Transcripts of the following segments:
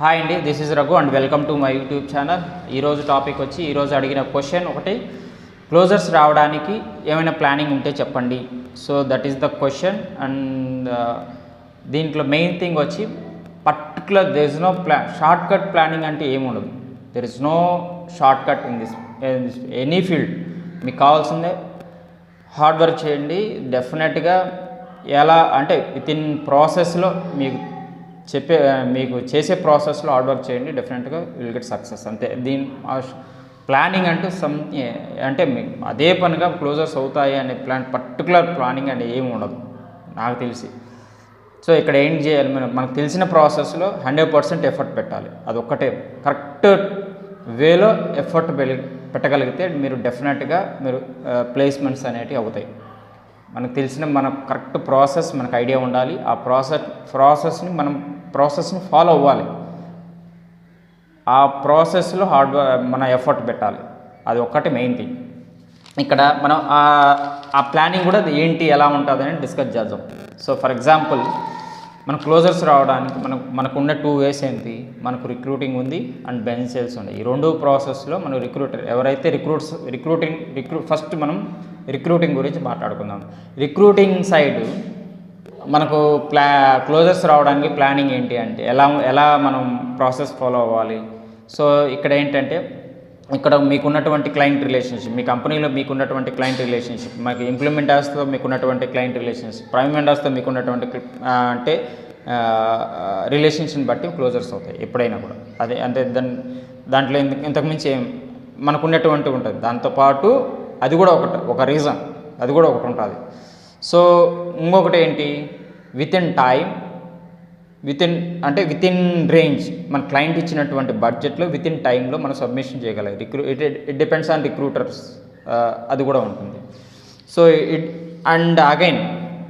Hi అండి this is Raghu and welcome to my YouTube channel ఈరోజు topic వచ్చి ఈరోజు అడిగిన క్వశ్చన్ ఒకటి క్లోజర్స్ రావడానికి ఏమైనా ప్లానింగ్ ఉంటే చెప్పండి. So that is the question and దీంట్లో మెయిన్ థింగ్ వచ్చి పర్టికులర్ దెర్ ఇస్ నో ప్లా షార్ట్ కట్ ప్లానింగ్ అంటే ఏముండదు there is no short cut in this any field మీకు కావాల్సిందే హార్డ్ వర్క్ చేయండి డెఫినెట్గా ఎలా అంటే విత్ ఇన్ ప్రాసెస్లో మీకు చెప్పే మీకు చేసే ప్రాసెస్లో హార్డ్ వర్క్ చేయండి. డెఫినెట్గా విల్ గెట్ సక్సెస్ అంతే. దీని ప్లానింగ్ అంటూ సమ్ అంటే అదే పనిగా క్లోజర్స్ అవుతాయి అనే ప్లాన్ పర్టికులర్ ప్లానింగ్ అనేది ఏమి ఉండదు. నాకు తెలిసి. సో ఇక్కడ ఏం చేయాలి? మనం మనకు తెలిసిన ప్రాసెస్లో హండ్రెడ్ పర్సెంట్ ఎఫర్ట్ పెట్టాలి. అది ఒక్కటే కరెక్ట్ వేలో ఎఫర్ట్ పెట్టగలిగితే మీరు డెఫినెట్గా మీరు ప్లేస్మెంట్స్ అనేటివి అవుతాయి. మనకు తెలిసిన మన కరెక్ట్ ప్రాసెస్ మనకు ఐడియా ఉండాలి. ఆ ప్రాసెస్ ప్రాసెస్ని మనం ప్రాసెస్ని ఫాలో అవ్వాలి. ఆ ప్రాసెస్లో హార్డ్ మన ఎఫర్ట్ పెట్టాలి. అది ఒక్కటి మెయిన్ థింగ్. ఇక్కడ మనం ఆ ప్లానింగ్ కూడా ఏంటి ఎలా ఉంటుంది అని డిస్కస్ చేద్దాం. సో ఫర్ ఎగ్జాంపుల్ మన క్లోజర్స్ రావడానికి మనకు మనకున్న టూ వేస్ ఏంటి? మనకు రిక్రూటింగ్ ఉంది అండ్ బెంచ్ సేల్స్ ఉన్నాయి. ఈ రెండు ప్రాసెస్లో మనం రిక్రూటర్ ఎవరైతే రిక్రూట్స్ రిక్రూటింగ్ రిక్రూ ఫస్ట్ మనం రిక్రూటింగ్ గురించి మాట్లాడుకుందాం. రిక్రూటింగ్ సైడ్ మనకు ప్లా క్లోజర్స్ రావడానికి ప్లానింగ్ ఏంటి అంటే ఎలా ఎలా మనం ప్రాసెస్ ఫాలో అవ్వాలి? సో ఇక్కడ ఏంటంటే ఇక్కడ మీకున్నటువంటి క్లయింట్ రిలేషన్షిప్ మీ కంపెనీలో మీకున్నటువంటి క్లయింట్ రిలేషన్షిప్ మాకు ఇంప్లిమెంటర్స్తో మీకున్నటువంటి క్లయింట్ రిలేషన్షిప్ ప్రైమ్ వెండర్స్తో మీకున్నటువంటి అంటే రిలేషన్షిప్ బట్టి క్లోజర్స్ అవుతాయి ఎప్పుడైనా కూడా. అదే అంటే దాని దాంట్లో ఇంతకుమించి ఏం మనకున్నటువంటి ఉంటుంది. దాంతోపాటు అది కూడా ఒకటి ఒక రీజన్ అది కూడా ఒకటి ఉంటుంది సో ఇంకొకటి ఏంటి? Within time within అంటే విత్ ఇన్ రేంజ్ మన క్లయింట్ ఇచ్చినటువంటి బడ్జెట్లో విత్ ఇన్ టైంలో మనం సబ్మిషన్ చేయగలం. రిక్రూ it it depends on recruiters అది కూడా ఉంటుంది. So it and again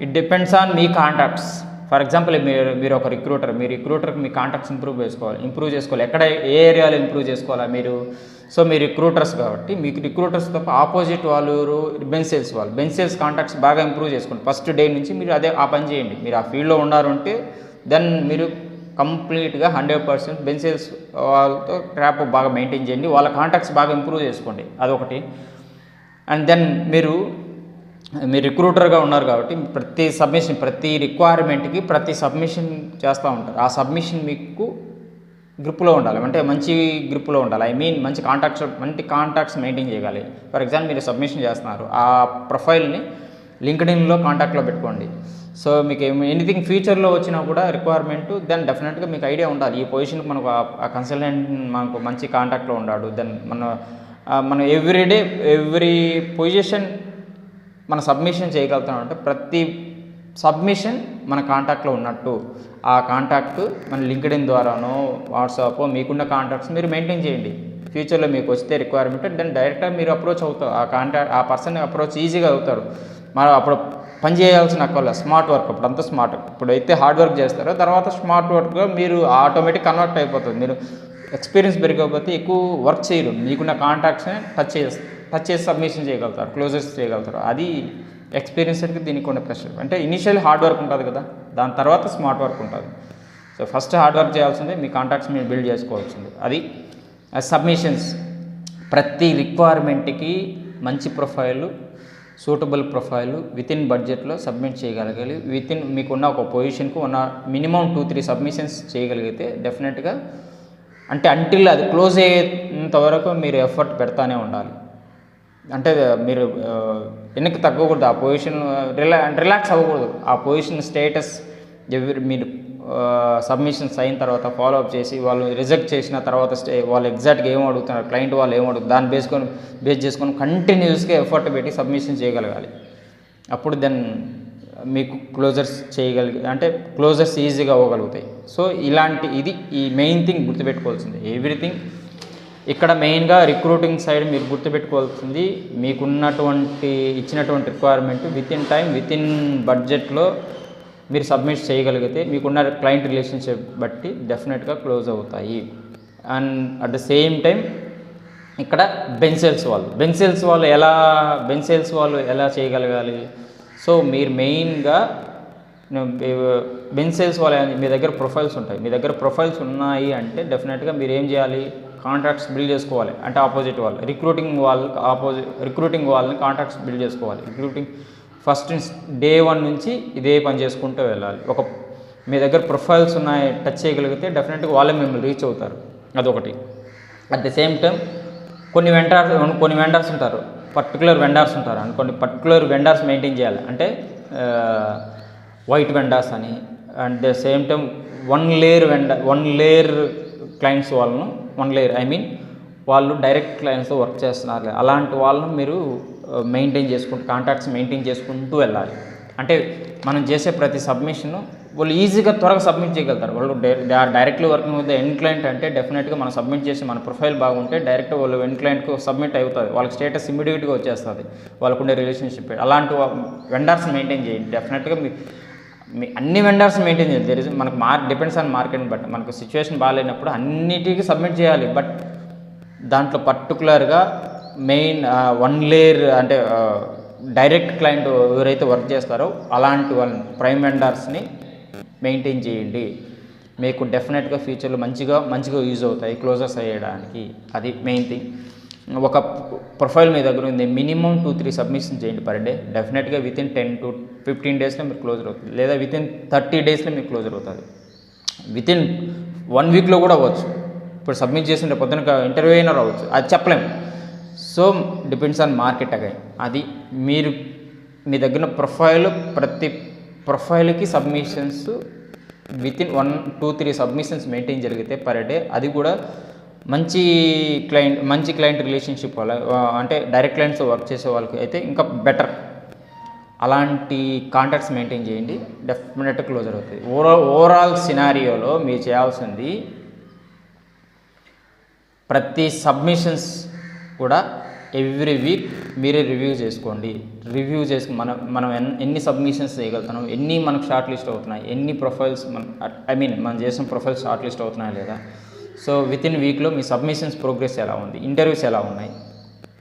it depends on me contacts for example మీరు మీరు ఒక రిక్రూటర్ మీ రిక్రూటర్కి మీ కాంటాక్ట్స్ ఇంప్రూవ్ చేసుకోవాలి ఇంప్రూవ్ చేసుకోవాలి. ఎక్కడ ఏ ఏరియాలో ఇంప్రూవ్ చేసుకోవాలా మీరు? సో మీ రిక్రూటర్స్ కాబట్టి మీకు రిక్రూటర్స్ తప్ప ఆపోజిట్ వాళ్ళు బెంచ్ సేల్స్ వాళ్ళు. బెంచ్ సేల్స్ కాంటాక్ట్స్ బాగా ఇంప్రూవ్ చేసుకోండి. ఫస్ట్ డే నుంచి మీరు అదే ఆ పని చేయండి. మీరు ఆ ఫీల్డ్లో ఉన్నారు అంటే దెన్ మీరు కంప్లీట్గా హండ్రెడ్ పర్సెంట్ బెంచ్ సేల్స్ వాళ్ళతో ట్రాప్ బాగా మెయింటైన్ చేయండి. వాళ్ళ కాంటాక్ట్స్ బాగా ఇంప్రూవ్ చేసుకోండి. అదొకటి. అండ్ దెన్ మీరు మీరు రిక్రూటర్గా ఉన్నారు కాబట్టి ప్రతి సబ్మిషన్ ప్రతి రిక్వైర్మెంట్కి ప్రతి సబ్మిషన్ చేస్తూ ఉంటారు. ఆ సబ్మిషన్ మీకు గ్రిప్లో ఉండాలి. అంటే మంచి గ్రిప్లో ఉండాలి. ఐ మీన్ మంచి కాంటాక్ట్స్ మంచి కాంటాక్ట్స్ మెయింటైన్ చేయాలి. ఫర్ ఎగ్జాంపుల్ మీరు సబ్మిషన్ చేస్తున్నారు. ఆ ప్రొఫైల్ని లింక్డ్ ఇన్లో కాంటాక్ట్లో పెట్టుకోండి. సో మీకు ఎనీథింగ్ ఫ్యూచర్లో వచ్చినా కూడా రిక్వైర్మెంట్ దెన్ డెఫినెట్గా మీకు ఐడియా ఉండాలి. ఈ పొజిషన్కి మనకు ఆ కన్సల్టెంట్ మనకు మంచి కాంటాక్ట్లో ఉన్నాడు. దెన్ మన మనం ఎవ్రీడే ఎవ్రీ పొజిషన్ మన సబ్మిషన్ చేయగలుగుతాం అంటే ప్రతి సబ్మిషన్ మన కాంటాక్ట్లో ఉన్నట్టు. ఆ కాంటాక్ట్ మన లింక్డ్ఇన్ ద్వారానో వాట్సాప్ మీకున్న కాంటాక్ట్స్ మీరు మెయింటైన్ చేయండి. ఫ్యూచర్లో మీకు వస్తే రిక్వైర్మెంట్ దాన్ని డైరెక్ట్గా మీరు అప్రోచ్ అవుతారు. ఆ కాంటాక్ట్ ఆ పర్సన్ అప్రోచ్ ఈజీగా అవుతారు. మరి అప్పుడు పని చేయాల్సిన అక్కర్ల స్మార్ట్ వర్క్ అప్పుడు అంతా స్మార్ట్. ఇప్పుడైతే హార్డ్ వర్క్ చేస్తారో తర్వాత స్మార్ట్ వర్క్గా మీరు ఆటోమేటిక్ కన్వర్ట్ అయిపోతుంది మీరు ఎక్స్పీరియన్స్ పెరిగకపోతే ఎక్కువ వర్క్ చేయరు. మీకున్న కాంటాక్ట్స్ని టచ్ చేసి టచ్ చేసి సబ్మిషన్ చేయగలుగుతారు క్లోజెస్ చేయగలుగుతారు. అది ఎక్స్పీరియన్స్కి దీనికి ఉన్న ప్రెషర్ అంటే ఇనిషియల్ హార్డ్ వర్క్ ఉంటుంది కదా దాని తర్వాత స్మార్ట్ వర్క్ ఉంటుంది. సో ఫస్ట్ హార్డ్ వర్క్ చేయాల్సిందే మీ కాంటాక్ట్స్ మీరు బిల్డ్ చేసుకోవాల్సింది. అది సబ్మిషన్స్ ప్రతి రిక్వైర్మెంట్కి మంచి profile suitable profile within బడ్జెట్లో సబ్మిట్ చేయగలగాలి. విత్ ఇన్ మీకున్న ఒక పొజిషన్కు ఉన్న మినిమం టూ త్రీ సబ్మిషన్స్ చేయగలిగితే డెఫినెట్గా అంటే అంటిల్ అది క్లోజ్ అయ్యేంత వరకు మీరు ఎఫర్ట్ పెడతానే ఉండాలి. అంటే మీరు వెనక్కి తగ్గకూడదు. ఆ పొజిషన్ రిలా రిలాక్స్ అవ్వకూడదు. ఆ పొజిషన్ స్టేటస్ ఎవరు మీరు సబ్మిషన్స్ అయిన తర్వాత ఫాలోఅప్ చేసి వాళ్ళు రిజెక్ట్ చేసిన తర్వాత స్టే వాళ్ళు ఎగ్జాక్ట్గా ఏం అడుగుతున్నారు క్లయింట్ వాళ్ళు ఏం అడుగుతారు దాన్ని బేసుకొని బేస్ చేసుకొని కంటిన్యూస్గా ఎఫర్ట్ పెట్టి సబ్మిషన్ చేయగలగాలి. అప్పుడు దెన్ మీకు క్లోజర్స్ చేయగలిగి అంటే క్లోజర్స్ ఈజీగా అవ్వగలుగుతాయి. సో ఇలాంటి ఇది ఈ మెయిన్ థింగ్ గుర్తుపెట్టుకోవాల్సింది. ఎవ్రీథింగ్ ఇక్కడ మెయిన్గా రిక్రూటింగ్ సైడ్ మీరు గుర్తుపెట్టుకోవాల్సింది మీకున్నటువంటి ఇచ్చినటువంటి requirement within time within బడ్జెట్లో మీరు సబ్మిట్ చేయగలిగితే మీకున్న క్లయింట్ రిలేషన్షిప్ బట్టి డెఫినెట్గా క్లోజ్ అవుతాయి. And at the same time ఇక్కడ బెన్సెల్స్ వాళ్ళు బెన్సెల్స్ వాళ్ళు ఎలా బెన్సెల్స్ వాళ్ళు ఎలా చేయగలగాలి? సో మీరు మెయిన్గా బెన్సెల్స్ వాళ్ళు వాళ్ళ మీ దగ్గర ప్రొఫైల్స్ ఉంటాయి. మీ దగ్గర ప్రొఫైల్స్ ఉన్నాయి అంటే డెఫినెట్గా మీరు ఏం చేయాలి? కాంట్రాక్ట్స్ బిల్డ్ చేసుకోవాలి. అంటే ఆపోజిట్ వాళ్ళు. రిక్రూటింగ్ వాళ్ళు ఆపోజిట్ రిక్రూటింగ్ వాళ్ళని కాంట్రాక్ట్స్ బిల్డ్ చేసుకోవాలి. రిక్రూటింగ్ ఫస్ట్ డే వన్ నుంచి ఇదే పని చేసుకుంటూ వెళ్ళాలి. ఒక మీ దగ్గర ప్రొఫైల్స్ ఉన్నాయి టచ్ చేయగలిగితే డెఫినెట్గా వాళ్ళే మిమ్మల్ని రీచ్ అవుతారు. అదొకటి. అట్ ది సేమ్ టైం కొన్ని వెండర్స్ కొన్ని వెండర్స్ ఉంటారు. పర్టికులర్ వెండర్స్ ఉంటారు. అండ్ కొన్ని పర్టికులర్ వెండర్స్ మెయింటైన్ చేయాలి. అంటే వైట్ వెండర్స్ అని. And the same time one layer vendor one layer clients వాళ్ళను ఉండలేరు ఐ మీన్ వాళ్ళు డైరెక్ట్ క్లయింట్స్తో వర్క్ చేస్తున్నారు అలాంటి వాళ్ళను మీరు uh, మెయింటైన్ చేసుకుంటూ కాంటాక్ట్స్ మెయింటైన్ చేసుకుంటూ వెళ్ళాలి. అంటే మనం చేసే ప్రతి సబ్మిషన్ వాళ్ళు ఈజీగా త్వరగా సబ్మిట్ చేయగలుగుతారు. వాళ్ళు directly working with end client అంటే డెఫినెట్గా మనం సబ్మిట్ చేసి మన ప్రొఫైల్ బాగుంటే డైరెక్ట్ వాళ్ళు ఎండ్ క్లయింట్కు సబ్మిట్ అవుతుంది వాళ్ళకి స్టేటస్ ఇమీడియట్గా వచ్చేస్తుంది. వాళ్ళకు ఉండే రిలేషన్షిప్ అలాంటి వెండర్స్ మెయింటైన్ చేయండి. డెఫినెట్గా మీ అన్ని వెండర్స్ మెయింటైన్ చేయాలి. దెర్ ఇస్ మనకు మార్ డిపెండ్స్ ఆన్ మార్కెట్ బట్ మనకు సిచ్యువేషన్ బాగాలేనప్పుడు అన్నిటికీ సబ్మిట్ చేయాలి. బట్ దాంట్లో పర్టికులర్గా మెయిన్ వన్ లేయర్ అంటే డైరెక్ట్ క్లయింట్ ఎవరైతే వర్క్ చేస్తారో అలాంటి వాళ్ళని ప్రైమ్ వెండర్స్ని మెయింటైన్ చేయండి. మీకు డెఫినెట్గా ఫ్యూచర్లో మంచిగా మంచిగా యూజ్ అవుతాయి. క్లోజర్స్ అయ్యడానికి అది మెయిన్ థింగ్ ఒక ప్రొఫైల్ మీ దగ్గర ఉంది. మినిమం టూ త్రీ సబ్మిషన్ చేయండి పర్ డే. డెఫినెట్గా within ten to fifteen డేస్లో మీరు క్లోజర్ అవుతుంది. లేదా విత్ ఇన్ థర్టీ డేస్లో మీకు క్లోజర్ అవుతుంది. విత్ ఇన్ వన్ వీక్లో కూడా అవ్వచ్చు. ఇప్పుడు సబ్మిట్ చేస్తుంటే పొద్దున ఇంటర్వ్యూ అయినా రావచ్చు. అది చెప్పలేం. So depends on market again. అది మీరు మీ దగ్గర ప్రొఫైల్ ప్రతి ప్రొఫైల్కి submissions within one two three submissions maintain జరిగితే పర్ డే. అది కూడా మంచి క్లయింట్ మంచి క్లయింట్ రిలేషన్షిప్ వాళ్ళ అంటే డైరెక్ట్ క్లయింట్స్ వర్క్ చేసే వాళ్ళకి అయితే ఇంకా బెటర్ అలాంటి కాంటాక్ట్స్ మెయింటైన్ చేయండి డెఫినెట్ క్లోజర్ అవుతుంది. ఓవరాల్ ఓవరాల్ సినారియోలో మీరు చేయాల్సింది ప్రతి సబ్మిషన్స్ కూడా ఎవ్రీ వీక్ మీరే రివ్యూ చేసుకోండి. రివ్యూ చేసుకు మనం మనం ఎన్ ఎన్ని సబ్మిషన్స్ చేయగలుగుతున్నాం ఎన్ని మనకు షార్ట్ లిస్ట్ అవుతున్నాయి ఎన్ని ప్రొఫైల్స్ మన ఐ మీన్ మనం చేసిన ప్రొఫైల్స్ షార్ట్ లిస్ట్ అవుతున్నాయా లేదా సో విత్ ఇన్ వీక్లో మీ సబ్మిషన్స్ ప్రోగ్రెస్ ఎలా ఉంది? ఇంటర్వ్యూస్ ఎలా ఉన్నాయి?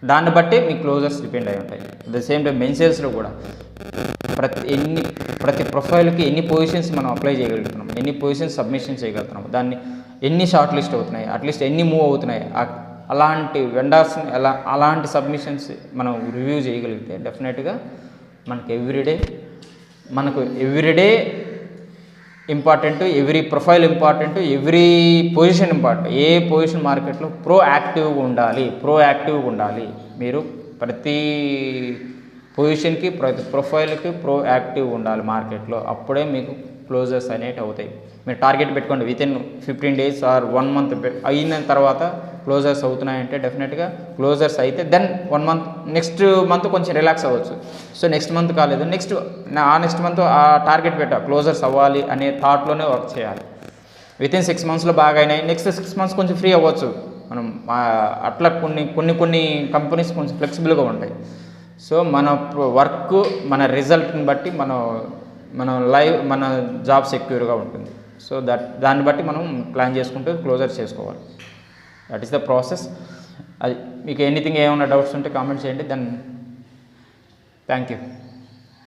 దాన్ని బట్టే మీ క్లోజర్స్ డిపెండ్ అయి ఉంటాయి. ద సేమ్ టైం మెన్సేల్స్లో కూడా ప్రతి ఎన్ని ప్రతి ప్రొఫైల్కి ఎన్ని పొజిషన్స్ మనం అప్లై చేయగలుగుతున్నాం ఎన్ని పొజిషన్స్ సబ్మిషన్ చేయగలుగుతున్నాం దాన్ని ఎన్ని షార్ట్ లిస్ట్ అవుతున్నాయి అట్లీస్ట్ ఎన్ని మూవ్ అవుతున్నాయి అలాంటి వెండర్స్ని ఎలా అలాంటి సబ్మిషన్స్ మనం రివ్యూ చేయగలిగితే డెఫినెట్గా మనకి ఎవ్రీడే మనకు everyday important every profile important every position important. ఏ పొజిషన్ మార్కెట్లో ప్రో యాక్టివ్గా ఉండాలి ప్రో యాక్టివ్గా ఉండాలి. మీరు ప్రతి పొజిషన్కి ప్రతి ప్రొఫైల్కి ప్రో యాక్టివ్ ఉండాలి మార్కెట్లో. అప్పుడే మీకు క్లోజర్స్ అనేవి అవుతాయి. మీరు టార్గెట్ పెట్టుకోండి within fifteen days or one month. అయిన తర్వాత క్లోజర్స్ అవుతున్నాయంటే డెఫినెట్గా క్లోజర్స్ అయితే then one month next month కొంచెం రిలాక్స్ అవ్వచ్చు. సో నెక్స్ట్ మంత్ కాలేదు. నెక్స్ట్ ఆ నెక్స్ట్ మంత్ ఆ టార్గెట్ పెట్టా క్లోజర్స్ అవ్వాలి అనే థాట్లోనే వర్క్ చేయాలి. విత్ ఇన్ సిక్స్ మంత్స్లో బాగా అయినాయి. నెక్స్ట్ సిక్స్ మంత్స్ కొంచెం ఫ్రీ అవ్వచ్చు. మనం అట్లా కొన్ని కొన్ని కొన్ని కంపెనీస్ కొంచెం ఫ్లెక్సిబుల్గా ఉంటాయి. సో మన వర్క్ మన రిజల్ట్ని బట్టి మనం మన లైవ్ మన జాబ్ సెక్యూర్గా ఉంటుంది. సో దట్ దాన్ని బట్టి మనం ప్లాన్ చేసుకుంటూ క్లోజర్ చేసుకోవాలి. దట్ ఈస్ ద ప్రాసెస్ అది మీకు ఎనీథింగ్ ఏమైనా డౌట్స్ ఉంటే కామెంట్ చేయండి దెన్ థ్యాంక్ యూ